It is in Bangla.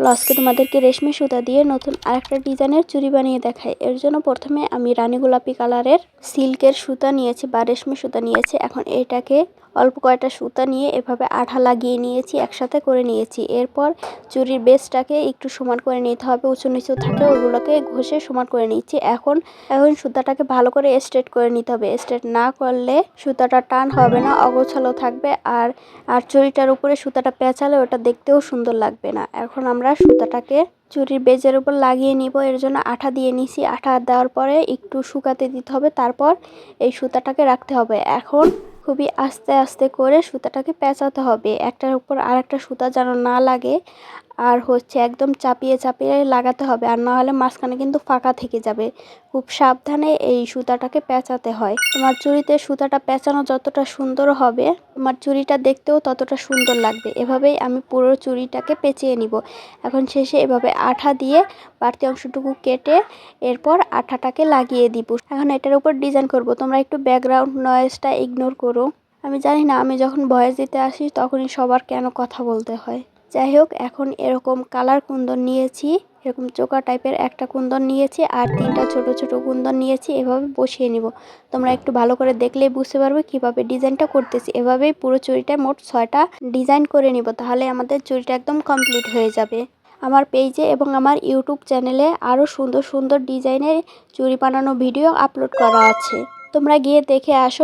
চলো আজকে তোমাদেরকে রেশমি সুতা দিয়ে নতুন আরেকটা ডিজাইনের চুরি বানিয়ে দেখাই। এর জন্য প্রথমে আমি রানী গোলাপি কালারের সিল্কের সুতা নিয়েছি বা রেশমি সুতা নিয়েছি। এখন এটাকে অল্প কয়টা সুতা নিয়ে এভাবে আঠা লাগিয়ে নিয়েছি, একসাথে করে নিয়েছি। এরপর চুরির বেসটাকে একটু সমান করে নিতে হবে, উঁচু নিচু থাকে ওগুলোকে ঘষে সমান করে নিচ্ছি। এখন এখন সুতাটাকে ভালো করে স্ট্রেট করে নিতে হবে। স্ট্রেট না করলে সুতাটা টান হবে না, অগোছালো থাকবে আর আর চুরিটার উপরে সুতাটা পেঁচালে ওটা দেখতেও সুন্দর লাগবে না। এখন আমরা সুতাটাকে চুরির বেজের উপর লাগিয়ে নিব। এর জন্য আঠা দিয়ে নিছি। আঠা দেওয়ার পরে একটু শুকাতে দিতে হবে। তারপর এই সুতাটাকে রাখতে হবে। এখন খুবই আস্তে আস্তে করে সুতাটাকে পেঁচাতে হবে। একটার উপর আর একটা সুতা যেন না লাগে। আর হচ্ছে একদম চাপিয়ে চাপিয়ে লাগাতে হবে। আর না হলে মাঝখানে কিন্তু ফাঁকা থেকে যাবে। খুব সাবধানে এই সুতাটাকে পেঁচাতে হয়। তোমার চুড়িতে সুতাটা পেঁচানো যতটা সুন্দর হবে, তোমার চুড়িটা দেখতেও ততটা সুন্দর লাগবে। এভাবেই আমি পুরো চুড়িটাকে পেঁচিয়ে নিব। এখন শেষে এভাবে আঠা দিয়ে বাড়তি অংশটুকু কেটে এরপর আঠাটাকে লাগিয়ে দিব। এখন এটার উপর ডিজাইন করব। তোমরা একটু ব্যাকগ্রাউন্ড নয়েজটা ইগনোর করো। আমি জানি না, আমি যখন ভয়েস দিতে আসি তখনই সবার কেন কথা বলতে হয়। যাই হোক, এখন এরকম কালার কুন্দন নিয়েছি, এরকম চোকা টাইপের একটা কুন্দন নিয়েছি আর তিনটা ছোট ছোট কুন্দন নিয়েছি, এভাবে বসিয়ে নিব। তোমরা একটু ভালো করে দেখলেই বুঝতে পারবে কীভাবে ডিজাইনটা করতেছি। এভাবেই পুরো চুড়িটা মোট ছয়টা ডিজাইন করে নিব, তাহলে আমাদের চুড়িটা একদম কমপ্লিট হয়ে যাবে। আমার পেজে এবং আমার ইউটিউব চ্যানেলে আরও সুন্দর সুন্দর ডিজাইনের চুড়ি বানানো ভিডিও আপলোড করা আছে। তোমরা গিয়ে দেখে আসো।